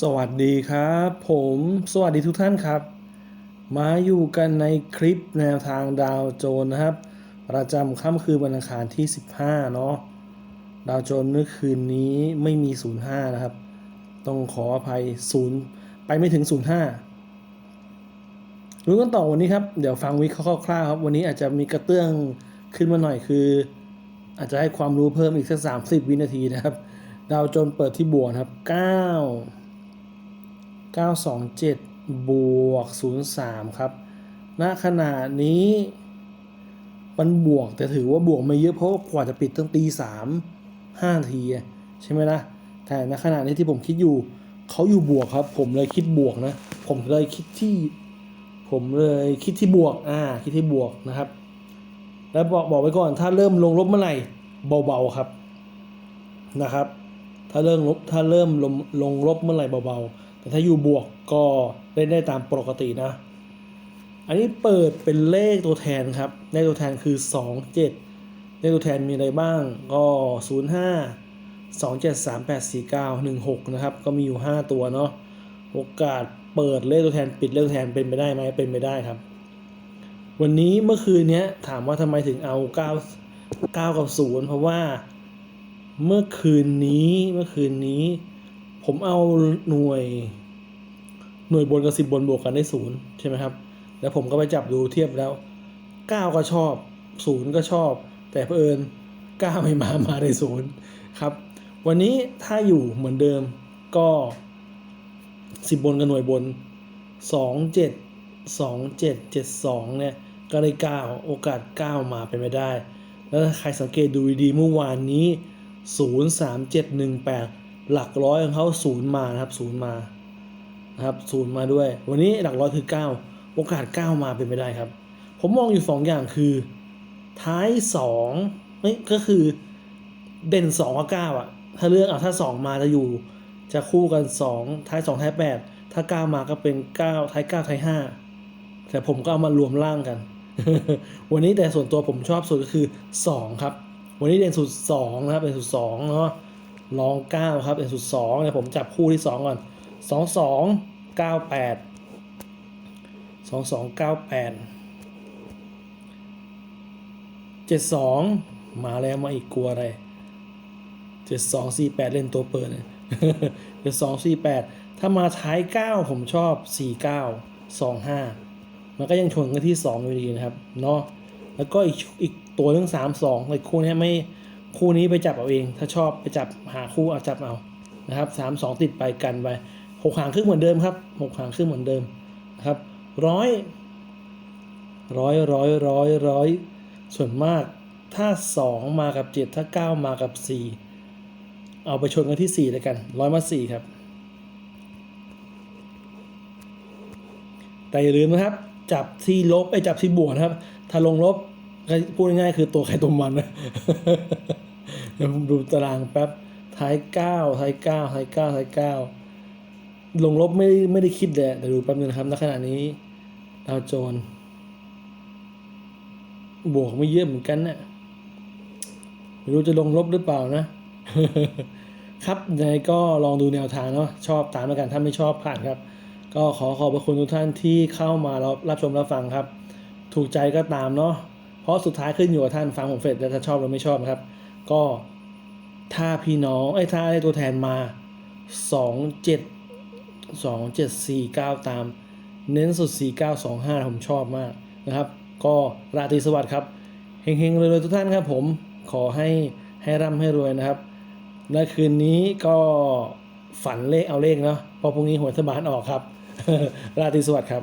สวัสดีครับ ผมสวัสดีทุกท่านครับ มาอยู่กันในคลิปแนวทางดาวโจนส์นะครับ ประจำค่ำคืนวันอังคารที่ 15 เนาะดาวโจนส์เมื่อคืนนี้ไม่มี 05 นะครับ ต้องขออภัย 0 ไปไม่ถึง 05รู้กันต่อวันนี้ครับ เดี๋ยวฟังวิเคราะห์คร่าวๆครับ วันนี้อาจจะมีกระเตื้องขึ้นมาหน่อยคือ อาจจะให้ความรู้เพิ่มอีกสัก 30 วินาทีนะครับดาวโจนส์เปิดที่บวกครับ 9 927 บวก 03 ครับ ณ ขณะนี้ มันบวกแต่ถือว่าบวกไม่เยอะเพราะกว่าจะปิดตั้งตีสามห้าที ใช่ไหมล่ะ แต่ณขณะนี้ที่ผมคิดอยู่ เขาอยู่บวกครับ ผมเลยคิดบวกนะ ผมเลยคิดที่ ผมเลยคิดที่บวก อ่า คิดที่บวกนะครับ แล้วบอกบอกไว้ก่อน ถ้าเริ่มลงลบเมื่อไหร่เบาๆครับ นะครับ ถ้าเริ่มลบ ถ้าเริ่มลงลงลบเมื่อไหร่เบาๆ แต่ถ้าอยู่บวกก็เล่นได้ตามปกตินะ อันนี้เปิดเป็นเลขตัวแทนครับ เลขตัวแทนคือ 2 7 เลขตัวแทนมีอะไรบ้างก็ 0 5 2 7 3 8 4 9 1 6 นะครับ ก็มีอยู่ 5 ตัวเนาะ โอกาสเปิดเลขตัวแทนปิดเลขตัวแทนเป็นไปได้ไหมเป็นไปได้ครับ วันนี้เมื่อคืนนี้ถามว่าทำไมถึงเอา 9 9 กับ 0 เพราะว่าเมื่อคืนนี้เมื่อคืนนี้ ผมเอาหน่วย หน่วยบนกับสิบบนบวกกันได้ศูนย์ใช่ไหมครับ แล้วผมก็ไปจับดูเทียบแล้วเก้าก็ชอบศูนย์ก็ชอบ แต่เผอิญเก้าไม่มามาได้ศูนย์ครับ วันนี้ถ้าอยู่เหมือนเดิมก็สิบบนกับหน่วยบนสองเจ็ดสองเจ็ดเจ็ดสองเนี่ยก็ได้เก้าโอกาสเก้ามาเป็นไม่ได้ แล้วถ้าใครสังเกตดูดีๆเมื่อวานนี้0 3 7 1 8หลักร้อยของเขาศูนย์มานะครับศูนย์มา นะครับศูนย์มาด้วย วันนี้หลักร้อยคือ 9 โอกาส 9 มาเป็นไปได้ครับ ผมมองอยู่ 2 อย่างคือท้าย2ไม่ก็คือเด่น 2 กับ 9 อะ ถ้าเลือกเอาถ้า 2 มาจะอยู่ จะคู่กัน 2 ท้าย 2 ท้าย 8 ถ้า 9 มาก็เป็น 9 ท้าย 9 ท้าย 5 แต่ผมก็เอามารวมร่างกัน วันนี้แต่ส่วนตัวผมชอบสุดก็คือ 2 ครับ วันนี้เด่นสุด2นะครับเด่นสุด2เนาะลอง 9 ครับเด่นสุด2เนี่ยผมจับคู่ที่ 2 ก่อน 2 2 9 8 2 2 9 8 7 2มาแล้วมาอีกกลัวอะไร7 2 4 8เล่นตัวเปิดเนี่ย7 2 4 8ถ้ามาท้าย9ผมชอบ4 9 2 5มันก็ยังชนกันที่2อยู่ดีนะครับเนาะแล้วก็อีกอีกตัวหนึงสามสองในคู่นี้ไม่คู่นี้ไปจับเอาเอง ถ้าชอบไปจับหาคู่เอาจับเอานะครับสามสองติดไปกันไป หกหางครึ่งเหมือนเดิมครับหกหางครึ่งเหมือนเดิมนะครับร้อยร้อยร้อยร้อยร้อยส่วนมากถ้าสองมากับเจ็ดถ้าเก้ามากับสี่เอาไปชนกันที่สี่เลยกันร้อยมาสี่ครับ แต่อย่าลืมนะครับ จับที่ลบไอ้จับที่บวกนะครับ ถ้าลงลบก็พูดง่ายๆคือตัวใครตัวมันนะเดี๋ยวผมดูตารางแป๊บท้ายเก้าท้ายเก้าท้ายเก้าท้ายเก้า ลงลบไม่ไม่ได้คิดเลยเดี๋ยวดูแป๊บนึงนะครับณขณะนี้ดาวโจน บวกไม่เยอะเหมือนกันนะไม่รู้จะลงลบหรือเปล่านะ ครับยังไงก็ลองดูแนวทางเนาะชอบตามแล้วกันถ้าไม่ชอบผ่านครับ ก็ขอขอบพระคุณทุกท่านที่เข้ามารับรับชมรับฟังครับ ถูกใจก็ตามเนาะเพราะสุดท้ายขึ้นอยู่กับท่านฟังผมเสร็จแล้วถ้าชอบหรือไม่ชอบนะครับ ก็ถ้าพี่น้องไอ้ถ้าได้ตัวแทนมาสองเจ็ด สองเจ็ดสี่เก้าตาม เน้นสุดสี่เก้าสองห้าผมชอบมากนะครับ ก็ราตรีสวัสดิ์ครับเฮงๆรวยๆทุกท่านครับผมขอให้ให้ร่ำให้รวยนะครับ และคืนนี้ก็ฝันเลขเอาเลขเนาะพอพรุ่งนี้หวยสบานออกครับ ราตรีสวัสดิ์ครับ